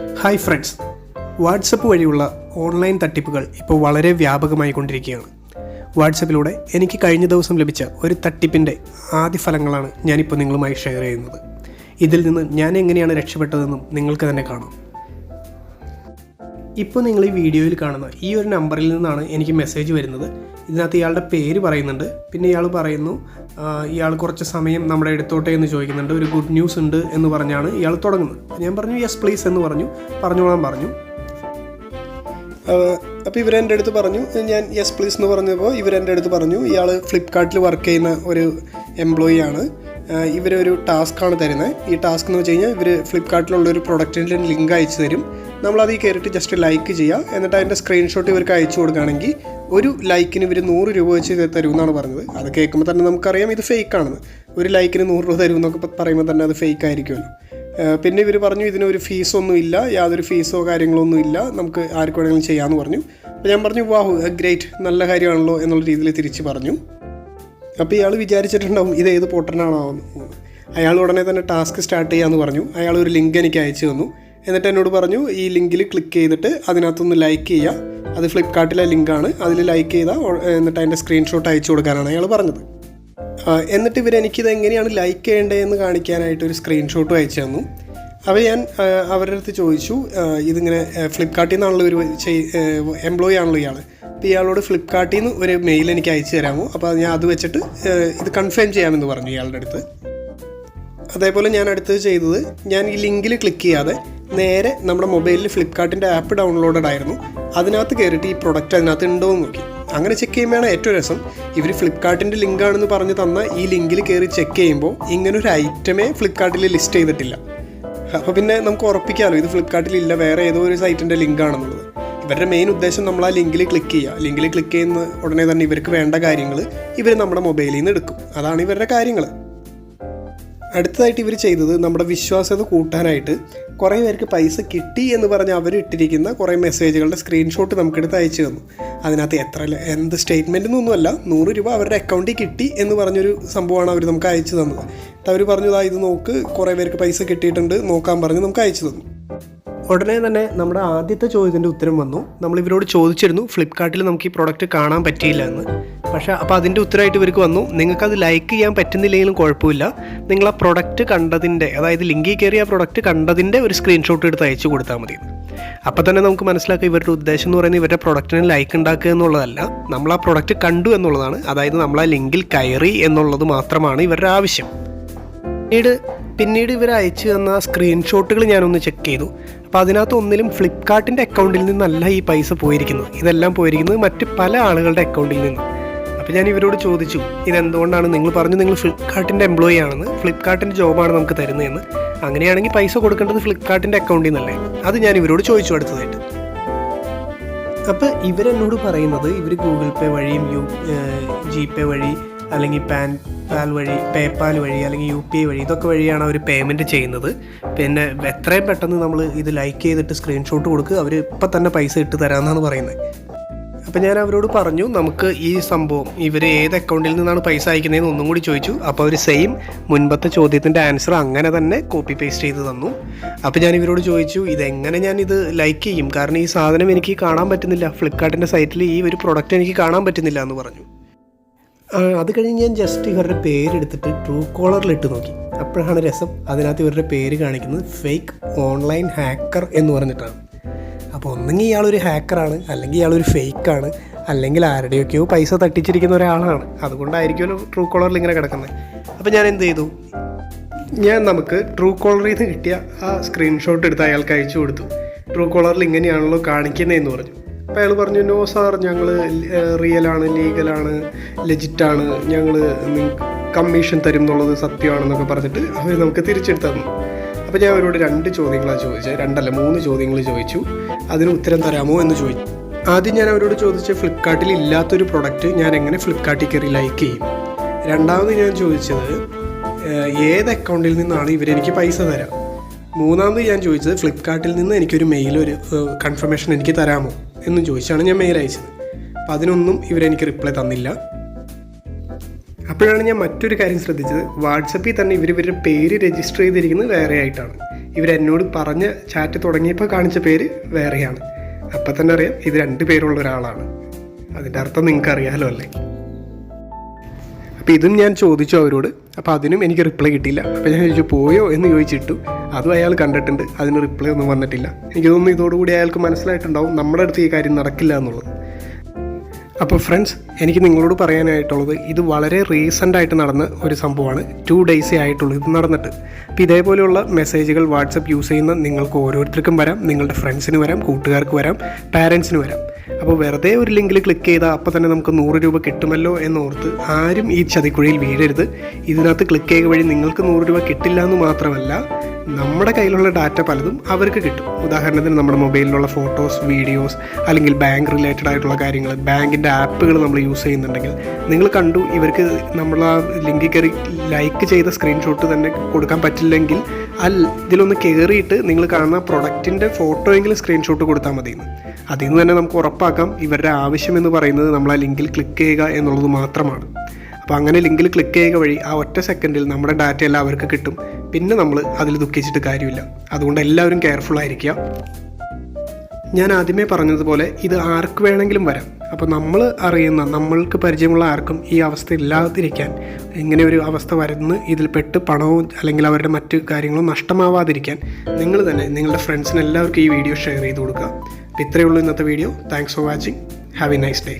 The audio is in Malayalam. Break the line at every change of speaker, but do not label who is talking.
ഹായ് ഫ്രണ്ട്സ് വാട്സപ്പ് വഴിയുള്ള ഓൺലൈൻ തട്ടിപ്പുകൾ ഇപ്പോൾ വളരെ വ്യാപകമായി കൊണ്ടിരിക്കുകയാണ്. വാട്സപ്പിലൂടെ എനിക്ക് കഴിഞ്ഞ ദിവസം ലഭിച്ച ഒരു തട്ടിപ്പിന്റെ ആദ്യ ഫലങ്ങളാണ് ഞാനിപ്പോൾ നിങ്ങളുമായി ഷെയർ ചെയ്യുന്നത്. ഇതിൽ നിന്ന് ഞാൻ എങ്ങനെയാണ് രക്ഷപ്പെട്ടതെന്നും നിങ്ങൾക്ക് തന്നെ കാണാം. ഇപ്പോൾ നിങ്ങൾ ഈ വീഡിയോയിൽ കാണുന്ന ഈ ഒരു നമ്പറിൽ നിന്നാണ് എനിക്ക് മെസ്സേജ് വരുന്നത്. ഇതിനകത്ത് ഇയാളുടെ പേര് പറയുന്നുണ്ട്. പിന്നെ ഇയാൾ പറയുന്നു ഇയാൾ കുറച്ച് സമയം നമ്മുടെ എടുത്തോട്ടെ എന്ന് ചോദിക്കുന്നുണ്ട്. ഒരു ഗുഡ് ന്യൂസ് ഉണ്ട് എന്ന് പറഞ്ഞാണ് ഇയാൾ തുടങ്ങുന്നത്. ഞാൻ പറഞ്ഞു യെസ് പ്ലീസ് എന്ന് പറഞ്ഞു. പറഞ്ഞോളാൻ പറഞ്ഞു. അപ്പോൾ ഇവരെന്റെ അടുത്ത് പറഞ്ഞു ഞാൻ യെസ് പ്ലീസ് എന്ന് പറഞ്ഞപ്പോൾ ഇവരെന്റെ അടുത്ത് പറഞ്ഞു ഇയാൾ ഫ്ലിപ്കാർട്ടിൽ വർക്ക് ചെയ്യുന്ന ഒരു എംപ്ലോയി ആണ്. ഇവരൊരു ടാസ്ക്കാണ് തരുന്നത്. ഈ ടാസ്ക് എന്ന് വെച്ച് കഴിഞ്ഞാൽ ഇവർ ഫ്ലിപ്കാർട്ടിലുള്ള ഒരു പ്രൊഡക്റ്റിന്റെ ലിങ്ക് അയച്ചു തരും. നമ്മളത് ഈ കയറിയിട്ട് ജസ്റ്റ് ലൈക്ക് ചെയ്യുക എന്നിട്ട് അതിന്റെ സ്ക്രീൻഷോട്ട് ഇവർക്ക് അയച്ചു കൊടുക്കുകയാണെങ്കിൽ ഒരു ലൈക്കിന് ഇവർ നൂറ് രൂപ വെച്ച് തരും എന്നാണ് പറഞ്ഞത്. അത് കേൾക്കുമ്പോൾ തന്നെ നമുക്കറിയാം ഇത് ഫേക്ക് ആണെന്ന്. ഒരു ലൈക്കിന് നൂറ് രൂപ തരും എന്നൊക്കെ പറയുമ്പോൾ തന്നെ അത് ഫേക്ക് ആയിരിക്കുമല്ലോ. പിന്നെ ഇവർ പറഞ്ഞു ഇതിനൊരു ഫീസൊന്നും ഇല്ല യാതൊരു ഫീസോ കാര്യങ്ങളോ ഒന്നും ഇല്ല നമുക്ക് ആർക്ക് വേണമെങ്കിലും ചെയ്യാമെന്ന് പറഞ്ഞു. അപ്പോൾ ഞാൻ പറഞ്ഞു വാഹു ഗ്രേറ്റ് നല്ല കാര്യമാണല്ലോ എന്നുള്ള രീതിയിൽ തിരിച്ച് പറഞ്ഞു. അപ്പോൾ ഇയാൾ വിചാരിച്ചിട്ടുണ്ടാവും ഇത് ഏത് പൊട്ടനാണോ അയാൾ ഉടനെ തന്നെ ടാസ്ക് സ്റ്റാർട്ട് ചെയ്യാമെന്ന് പറഞ്ഞു. അയാൾ ഒരു ലിങ്ക് എനിക്ക് അയച്ചു തന്നു. എന്നിട്ട് എന്നോട് പറഞ്ഞു ഈ ലിങ്കിൽ ക്ലിക്ക് ചെയ്തിട്ട് അതിനകത്തൊന്ന് ലൈക്ക് ചെയ്യുക അത് ഫ്ലിപ്പ്കാർട്ടിലെ ലിങ്കാണ്. അതിൽ ലൈക്ക് ചെയ്താൽ എന്നിട്ട് അതിന്റെ സ്ക്രീൻഷോട്ട് അയച്ചു കൊടുക്കാനാണ് അയാൾ പറഞ്ഞത്. എന്നിട്ട് ഇവർ എനിക്കിത് എങ്ങനെയാണ് ലൈക്ക് ചെയ്യേണ്ടതെന്ന് കാണിക്കാനായിട്ട് ഒരു സ്ക്രീൻഷോട്ട് അയച്ചു തന്നു. അപ്പോൾ ഞാൻ അവരുടെ അടുത്ത് ചോദിച്ചു ഇതിങ്ങനെ ഫ്ലിപ്പ്കാർട്ടിൽ നിന്നാണല്ലോ ഒരു എംപ്ലോയി ആണല്ലോ ഇയാൾ ഇയാളോട് ഫ്ലിപ്കാർട്ടിൽ നിന്ന് ഒരു മെയിൽ എനിക്ക് അയച്ചു തരാമോ? അപ്പോൾ ഞാൻ അത് വെച്ചിട്ട് ഇത് കൺഫേം ചെയ്യാമെന്ന് പറഞ്ഞു ഇയാളുടെ അടുത്ത്. അതേപോലെ ഞാൻ അടുത്തത് ചെയ്തത് ഞാൻ ഈ ലിങ്കിൽ ക്ലിക്ക് ചെയ്യാതെ നേരെ നമ്മുടെ മൊബൈലിൽ ഫ്ലിപ്കാർട്ടിന്റെ ആപ്പ് ഡൗൺലോഡഡ് ആയിരുന്നു. അതിനകത്ത് കയറിയിട്ട് ഈ പ്രൊഡക്റ്റ് അതിനകത്ത് ഉണ്ടോ എന്ന് നോക്കി. അങ്ങനെ ചെക്ക് ചെയ്യുമ്പോഴാണ് ഏറ്റവും രസം. ഇവർ ഫ്ലിപ്കാർട്ടിന്റെ ലിങ്കാണെന്ന് പറഞ്ഞ് തന്ന ഈ ലിങ്കിൽ കയറി ചെക്ക് ചെയ്യുമ്പോൾ ഇങ്ങനൊരു ഐറ്റമേ ഫ്ലിപ്കാർട്ടിൽ ലിസ്റ്റ് ചെയ്തിട്ടില്ല. അപ്പോൾ പിന്നെ നമുക്ക് ഉറപ്പിക്കാമല്ലോ ഇത് ഫ്ലിപ്കാർട്ടിൽ ഇല്ല വേറെ ഏതോ ഒരു സൈറ്റിന്റെ ലിങ്കാണെന്നുള്ളത്. ഇവരുടെ മെയിൻ ഉദ്ദേശം നമ്മൾ ആ ലിങ്കിൽ ക്ലിക്ക് ചെയ്യുക. ലിങ്കിൽ ക്ലിക്ക് ചെയ്യുന്ന ഉടനെ തന്നെ ഇവർക്ക് വേണ്ട കാര്യങ്ങൾ ഇവർ നമ്മുടെ മൊബൈലിൽ നിന്ന് എടുക്കും. അതാണ് ഇവരുടെ കാര്യങ്ങൾ. അടുത്തതായിട്ട് ഇവർ ചെയ്തത് നമ്മുടെ വിശ്വാസ്യത കൂട്ടാനായിട്ട് കുറേ പേർക്ക് പൈസ കിട്ടി എന്ന് പറഞ്ഞ് അവർ ഇട്ടിരിക്കുന്ന കുറേ മെസ്സേജുകളുടെ സ്ക്രീൻഷോട്ട് നമുക്കെടുത്ത് അയച്ചു തന്നു. അതിനകത്ത് എത്ര എന്ത് സ്റ്റേറ്റ്മെന്റ് എന്നൊന്നുമല്ല നൂറ് രൂപ അവരുടെ അക്കൗണ്ടിൽ കിട്ടി എന്ന് പറഞ്ഞൊരു സംഭവമാണ് അവർ നമുക്ക് അയച്ചു തന്നത്. അവർ പറഞ്ഞു "ദാ ഇത് നോക്ക് കുറേ പേർക്ക് പൈസ കിട്ടിയിട്ടുണ്ട് നോക്കാൻ പറഞ്ഞ് നമുക്ക് അയച്ചു തന്നു. ഉടനെ തന്നെ നമ്മുടെ ആദ്യത്തെ ചോദ്യത്തിന്റെ ഉത്തരം വന്നു. നമ്മൾ ഇവരോട് ചോദിച്ചിരുന്നു ഫ്ലിപ്കാർട്ടിൽ നമുക്ക് ഈ പ്രോഡക്റ്റ് കാണാൻ പറ്റിയില്ല എന്ന്. പക്ഷേ അപ്പോൾ അതിന്റെ ഉത്തരമായിട്ട് ഇവർക്ക് വന്നു നിങ്ങൾക്കത് ലൈക്ക് ചെയ്യാൻ പറ്റുന്നില്ലെങ്കിലും കുഴപ്പമില്ല. നിങ്ങൾ ആ പ്രൊഡക്റ്റ് കണ്ടതിന്റെ അതായത് ലിങ്കിൽ കയറി ആ പ്രൊഡക്റ്റ് കണ്ടതിന്റെ ഒരു സ്ക്രീൻഷോട്ട് എടുത്ത് അയച്ചു കൊടുത്താൽ മതി അപ്പോൾ തന്നെ നമുക്ക് മനസ്സിലാക്കുക ഇവരുടെ ഉദ്ദേശം എന്ന് പറയുന്നത് ഇവരുടെ പ്രൊഡക്റ്റിന് ലൈക്ക് ഉണ്ടാക്കുക എന്നുള്ളതല്ല. നമ്മൾ ആ പ്രൊഡക്റ്റ് കണ്ടു എന്നുള്ളതാണ്. അതായത് നമ്മൾ ആ ലിങ്കിൽ കയറി എന്നുള്ളത് മാത്രമാണ് ഇവരുടെ ആവശ്യം. പിന്നീട് പിന്നീട് ഇവർ അയച്ചു തന്ന സ്ക്രീൻഷോട്ടുകൾ ഞാനൊന്ന് ചെക്ക് ചെയ്തു. അപ്പോൾ അതിനകത്ത് ഒന്നിലും ഫ്ലിപ്കാർട്ടിന്റെ അക്കൗണ്ടിൽ നിന്നല്ല ഈ പൈസ പോയിരിക്കുന്നത്. ഇതെല്ലാം പോയിരിക്കുന്നത് മറ്റ് പല ആളുകളുടെ അക്കൗണ്ടിൽ നിന്ന്. അപ്പോൾ ഞാൻ ഇവരോട് ചോദിച്ചു ഇതെന്തുകൊണ്ടാണ് നിങ്ങൾ പറഞ്ഞു നിങ്ങൾ ഫ്ലിപ്കാർട്ടിന്റെ എംപ്ലോയി ആണെന്ന്? ഫ്ലിപ്കാർട്ടിന്റെ ജോബാണ് നമുക്ക് തരുന്നതെന്ന്. അങ്ങനെയാണെങ്കിൽ പൈസ കൊടുക്കേണ്ടത് ഫ്ലിപ്കാർട്ടിന്റെ അക്കൗണ്ടിൽ നിന്നല്ലേ? അത് ഞാൻ ഇവരോട് ചോദിച്ചു അടുത്തതായിട്ട്. അപ്പോൾ ഇവരെന്നോട് പറയുന്നത് ഇവർ ഗൂഗിൾ പേ വഴിയും യു ജി പേ വഴി അല്ലെങ്കിൽ പാൻ പാൽ വഴി പേപ്പാൽ വഴി അല്ലെങ്കിൽ യു പി ഐ വഴി ഇതൊക്കെ വഴിയാണ് അവർ പേയ്മെന്റ് ചെയ്യുന്നത്. പിന്നെ എത്രയും പെട്ടെന്ന് നമ്മൾ ഇത് ലൈക്ക് ചെയ്തിട്ട് സ്ക്രീൻഷോട്ട് കൊടുക്കുക അവർ ഇപ്പം തന്നെ പൈസ ഇട്ട് തരാമെന്നാണ് പറയുന്നത് അപ്പോൾ ഞാൻ അവരോട് പറഞ്ഞു നമുക്ക് ഈ സംഭവം ഇവർ ഏത് അക്കൗണ്ടിൽ നിന്നാണ് പൈസ അയക്കുന്നതെന്ന് ഒന്നും കൂടി ചോദിച്ചു. അപ്പോൾ അവർ സെയിം മുൻപത്തെ ചോദ്യത്തിന്റെ ആൻസർ അങ്ങനെ തന്നെ കോപ്പി പേസ്റ്റ് ചെയ്ത് തന്നു. അപ്പോൾ ഞാൻ ഇവരോട് ചോദിച്ചു ഇതെങ്ങനെ ഞാൻ ഇത് ലൈക്ക് ചെയ്യും? കാരണം ഈ സാധനം എനിക്ക് കാണാൻ പറ്റുന്നില്ല. ഫ്ലിപ്കാർട്ടിന്റെ സൈറ്റിൽ ഈ ഒരു പ്രൊഡക്റ്റ് എനിക്ക് കാണാൻ പറ്റുന്നില്ല എന്ന് പറഞ്ഞു. അത് കഴിഞ്ഞ് ഞാൻ ജസ്റ്റ് ഇവരുടെ പേരെടുത്തിട്ട് ട്രൂ കോളറിൽ ഇട്ട് നോക്കി. അപ്പോഴാണ് രസം. അതിനകത്ത് ഇവരുടെ പേര് കാണിക്കുന്നത് ഫേക്ക് ഓൺലൈൻ ഹാക്കർ എന്ന് പറഞ്ഞിട്ടാണ്. അപ്പോൾ ഒന്നെങ്കിൽ ഇയാളൊരു ഹാക്കറാണ് അല്ലെങ്കിൽ ഇയാളൊരു ഫേക്കാണ് അല്ലെങ്കിൽ ആരുടെയൊക്കെയോ പൈസ തട്ടിച്ചിരിക്കുന്ന ഒരാളാണ്. അതുകൊണ്ടായിരിക്കുമല്ലോ ട്രൂ കോളറിൽ ഇങ്ങനെ കിടക്കുന്നത്. അപ്പോൾ ഞാൻ എന്ത് ചെയ്തു? ഞാൻ നമുക്ക് ട്രൂ കോളറിൽ നിന്ന് കിട്ടിയ ആ സ്ക്രീൻഷോട്ട് എടുത്ത് അയാൾക്ക് അയച്ചു കൊടുത്തു. ട്രൂ കോളറിൽ ഇങ്ങനെയാണല്ലോ കാണിക്കുന്നതെന്ന് പറഞ്ഞു. അപ്പോൾ അയാൾ പറഞ്ഞു നോ സാർ ഞങ്ങൾ റിയലാണ് ലീഗലാണ് ലെജിറ്റാണ്. ഞങ്ങൾ കമ്മീഷൻ തരും എന്നുള്ളത് സത്യമാണെന്നൊക്കെ പറഞ്ഞിട്ട് അവർ നമുക്ക് തിരിച്ചെടുത്ത് തന്നു. അപ്പോൾ ഞാൻ അവരോട് രണ്ട് ചോദ്യങ്ങളാണ് ചോദിച്ചത്. രണ്ടല്ല മൂന്ന് ചോദ്യങ്ങൾ ചോദിച്ചു. അതിന് ഉത്തരം തരാമോ എന്ന് ചോദിച്ചു ആദ്യം ഞാൻ അവരോട് ചോദിച്ച ഫ്ലിപ്കാർട്ടിൽ ഇല്ലാത്തൊരു പ്രൊഡക്റ്റ് ഞാൻ എങ്ങനെ ഫ്ലിപ്കാർട്ടിൽ കയറി ലൈക്ക് ചെയ്യും? രണ്ടാമത് ഞാൻ ചോദിച്ചത് ഏത് അക്കൗണ്ടിൽ നിന്നാണ് ഇവരെനിക്ക് പൈസ തരാം? മൂന്നാമത് ഞാൻ ചോദിച്ചത് ഫ്ലിപ്കാർട്ടിൽ നിന്ന് എനിക്കൊരു മെയിൽ ഒരു കൺഫർമേഷൻ എനിക്ക് തരാമോ? എന്നും ചോദിച്ചാണ് ഞാൻ മെയിൽ അയച്ചത്. അപ്പോൾ അതിനൊന്നും ഇവരെനിക്ക് റിപ്ലൈ തന്നില്ല. അപ്പോഴാണ് ഞാൻ മറ്റൊരു കാര്യം ശ്രദ്ധിച്ചത്. വാട്സപ്പിൽ തന്നെ ഇവർ ഇവരുടെ പേര് രജിസ്റ്റർ ചെയ്തിരിക്കുന്നത് വേറെ ആയിട്ടാണ് ഇവരെന്നോട് പറഞ്ഞ ചാറ്റ് തുടങ്ങിയപ്പോൾ കാണിച്ച പേര് വേറെയാണ്. അപ്പം തന്നെ അറിയാം ഇത് രണ്ട് പേരുള്ള ഒരാളാണ്. അതിന്റെ അർത്ഥം നിങ്ങൾക്ക് അറിയാമല്ലോ അല്ലേ? അപ്പോൾ ഇതും ഞാൻ ചോദിച്ചു അവരോട്. അപ്പോൾ അതിനും എനിക്ക് റിപ്ലൈ കിട്ടിയില്ല. അപ്പോൾ ഞാൻ ചോദിച്ചു പോയോ? എന്ന് ചോദിച്ചിട്ടു. അതും അയാൾ കണ്ടിട്ടുണ്ട്. അതിന് റിപ്ലൈ ഒന്നും വന്നിട്ടില്ല. എനിക്ക് തോന്നുന്നു ഇതോടുകൂടി അയാൾക്ക് മനസ്സിലായിട്ടുണ്ടാവും നമ്മുടെ അടുത്ത് ഈ കാര്യം നടക്കില്ല എന്നുള്ളത്. അപ്പോൾ ഫ്രണ്ട്സ് എനിക്ക് നിങ്ങളോട് പറയാനായിട്ടുള്ളത് ഇത് വളരെ റീസെന്റ് ആയിട്ട് നടന്ന ഒരു സംഭവമാണ്. ടു ഡേയ്സേ ആയിട്ടുള്ളൂ ഇത് നടന്നിട്ട്. അപ്പോൾ ഇതേപോലെയുള്ള മെസ്സേജുകൾ വാട്സപ്പ് യൂസ് ചെയ്യുന്ന നിങ്ങൾക്ക് ഓരോരുത്തർക്കും വരാം. നിങ്ങളുടെ ഫ്രണ്ട്സിന് വരാം കൂട്ടുകാർക്ക് വരാം പാരൻസിന് വരാം. അപ്പോൾ വെറുതെ ഒരു ലിങ്കിൽ ക്ലിക്ക് ചെയ്താൽ അപ്പോൾ തന്നെ നമുക്ക് നൂറ് രൂപ കിട്ടുമല്ലോ എന്നോർത്ത് ആരും ഈ ചതിക്കുഴിയിൽ വീഴരുത്. ഇതിനകത്ത് ക്ലിക്ക് ചെയ്യുക വഴി നിങ്ങൾക്ക് നൂറ് രൂപ കിട്ടില്ല എന്ന് മാത്രമല്ല നമ്മുടെ കയ്യിലുള്ള ഡാറ്റ പലതും അവർക്ക് കിട്ടും. ഉദാഹരണത്തിന് നമ്മുടെ മൊബൈലിലുള്ള ഫോട്ടോസ് വീഡിയോസ് അല്ലെങ്കിൽ ബാങ്ക് റിലേറ്റഡ് ആയിട്ടുള്ള കാര്യങ്ങൾ ബാങ്കിന്റെ ആപ്പുകൾ നമ്മൾ യൂസ് ചെയ്യുന്നുണ്ടെങ്കിൽ നിങ്ങൾ കണ്ടു ഇവർക്ക് നമ്മൾ ആ ലിങ്കിൽ കയറി ലൈക്ക് ചെയ്ത സ്ക്രീൻഷോട്ട് തന്നെ കൊടുക്കാൻ പറ്റില്ലെങ്കിൽ ആ ഇതിലൊന്ന് കയറിയിട്ട് നിങ്ങൾ കാണുന്ന പ്രൊഡക്റ്റിന്റെ ഫോട്ടോയെങ്കിലും സ്ക്രീൻഷോട്ട് കൊടുത്താൽ മതി. അതിൽ നിന്ന് തന്നെ നമുക്ക് ഉറപ്പാക്കാം ഇവരുടെ ആവശ്യം എന്ന് പറയുന്നത് നമ്മൾ ആ ലിങ്കിൽ ക്ലിക്ക് ചെയ്യുക എന്നുള്ളത് മാത്രമാണ്. അപ്പോൾ അങ്ങനെ ലിങ്കിൽ ക്ലിക്ക് ചെയ്യുക വഴി ആ ഒറ്റ സെക്കൻഡിൽ നമ്മുടെ ഡാറ്റ എല്ലാം അവർക്ക് കിട്ടും. പിന്നെ നമ്മൾ അതിൽ ദുഃഖിച്ചിട്ട് കാര്യമില്ല. അതുകൊണ്ട് എല്ലാവരും കെയർഫുൾ ആയിരിക്കുക. ഞാൻ ആദ്യമേ പറഞ്ഞതുപോലെ ഇത് ആർക്ക് വേണമെങ്കിലും വരാം. അപ്പോൾ നമ്മൾ അറിയുന്ന നമ്മൾക്ക് പരിചയമുള്ള ആർക്കും ഈ അവസ്ഥ ഇല്ലാതിരിക്കാൻ ഇങ്ങനെ ഒരു അവസ്ഥ വരുന്ന ഇതിൽ പെട്ട് പണവും അല്ലെങ്കിൽ അവരുടെ മറ്റു കാര്യങ്ങളും നഷ്ടമാവാതിരിക്കാൻ നിങ്ങൾ തന്നെ നിങ്ങളുടെ ഫ്രണ്ട്സിന് എല്ലാവർക്കും ഈ വീഡിയോ ഷെയർ ചെയ്ത് കൊടുക്കുക. അപ്പോൾ ഇത്രയേ ഉള്ളൂ ഇന്നത്തെ video thanks for watching have a nice day